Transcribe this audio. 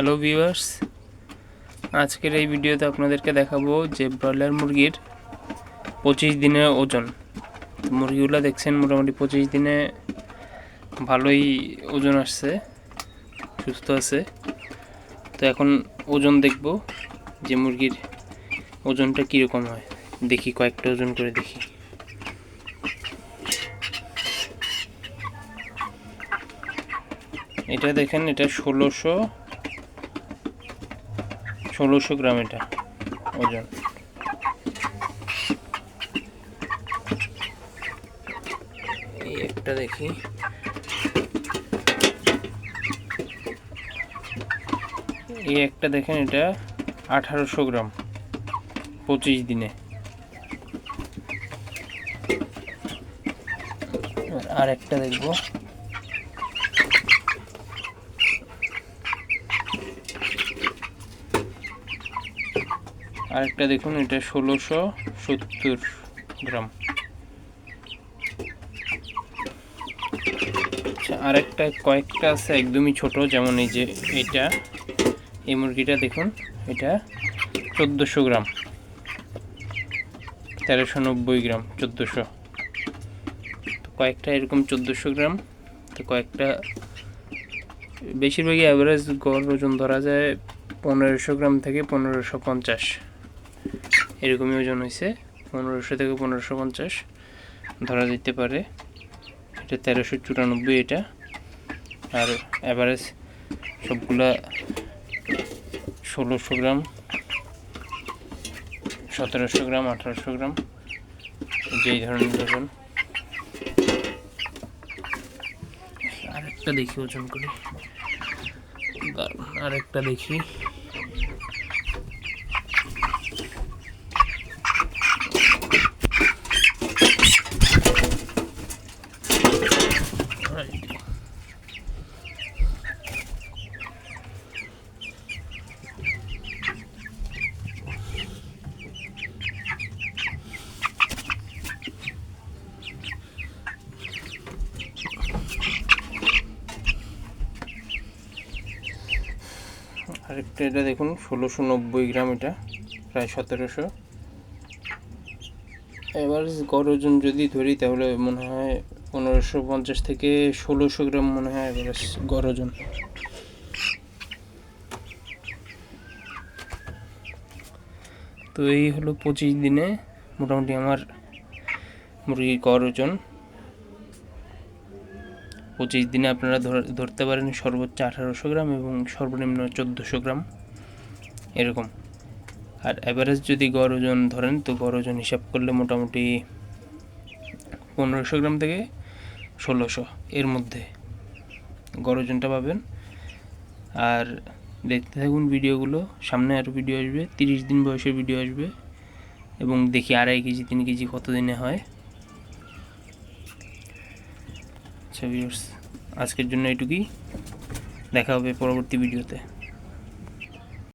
Hello viewers আজকের এই ভিডিওতে আপনাদেরকে দেখাবো যে ব্রয়লার মুরগির পঁচিশ দিনের ওজন। মুরগিগুলো দেখছেন মোটামুটি পঁচিশ দিনে ভালোই ওজন আসছে, সুস্থ আছে। তো এখন ওজন দেখব যে মুরগির ওজনটা কীরকম হয়। দেখি, কয়েকটা ওজন করে দেখি। এটা দেখেন, এটা ষোলোশো ষোলোশো গ্রাম এটা ওজন। এই একটা দেখি। এই একটা দেখেন এটা আঠারোশো গ্রাম পঁচিশ দিনে। আর একটা দেখব। আরেকটা দেখুন, এটা ষোলোশো সত্তর গ্রাম। আচ্ছা আরেকটা কয়েকটা আছে একদমই ছোট, যেমন এই যে এটা। এই মুরগিটা দেখুন, এটা চোদ্দোশো গ্রাম। তেরোশো নব্বই গ্রাম, চোদ্দোশো। তো কয়েকটা এরকম চোদ্দোশো গ্রাম, তো কয়েকটা বেশিরভাগই অ্যাভারেজ গড় ওজন ধরা যায় পনেরোশো গ্রাম থেকে পনেরোশো পঞ্চাশ। এরকমই ওজন হয়েছে, পনেরোশো থেকে পনেরোশো পঞ্চাশ। ধরা যেতে পারে, এটা তেরোশো চুরানব্বই এটা। আর অ্যাভারেজ সবগুলা ষোলোশো গ্রাম, সতেরোশো গ্রাম, আঠারোশো গ্রাম, যেই ধরনের ওজন। আরেকটা দেখি ওজন করি। আরেকটা দেখি। আরেকটা এটা দেখুন, ষোলোশো নব্বই গ্রাম এটা, প্রায় সতেরোশো। এবার গড় ওজন যদি ধরি, তাহলে মনে হয় পনেরোশো পঞ্চাশ থেকে ষোলোশো গ্রাম মনে হয় এবার গড় ওজন। তো এই হলো পঁচিশ দিনে মোটামুটি আমার মুরগির গড় ওজন। পঁচিশ দিনে আপনারা ধর- ধরতে পারেন সর্বোচ্চ আঠারোশো গ্রাম এবং সর্বনিম্ন চোদ্দোশো গ্রাম, এরকম। আর অ্যাভারেজ যদি গড় ওজন ধরেন, তো গড় ওজন হিসাব করলে মোটামুটি পনেরোশো গ্রাম থেকে ষোলোশো এর মধ্যে গড় ওজনটা পাবেন। আর দেখতে থাকুন ভিডিওগুলো, সামনে আরও ভিডিও আসবে, তিরিশ দিন বয়সের ভিডিও আসবে এবং দেখি আড়াই কেজি, তিন কেজি কত দিনে হয়। আচ্ছা ভিউর্স আজকের জন্য এটুকুই দেখা হবে পরবর্তী ভিডিওতে।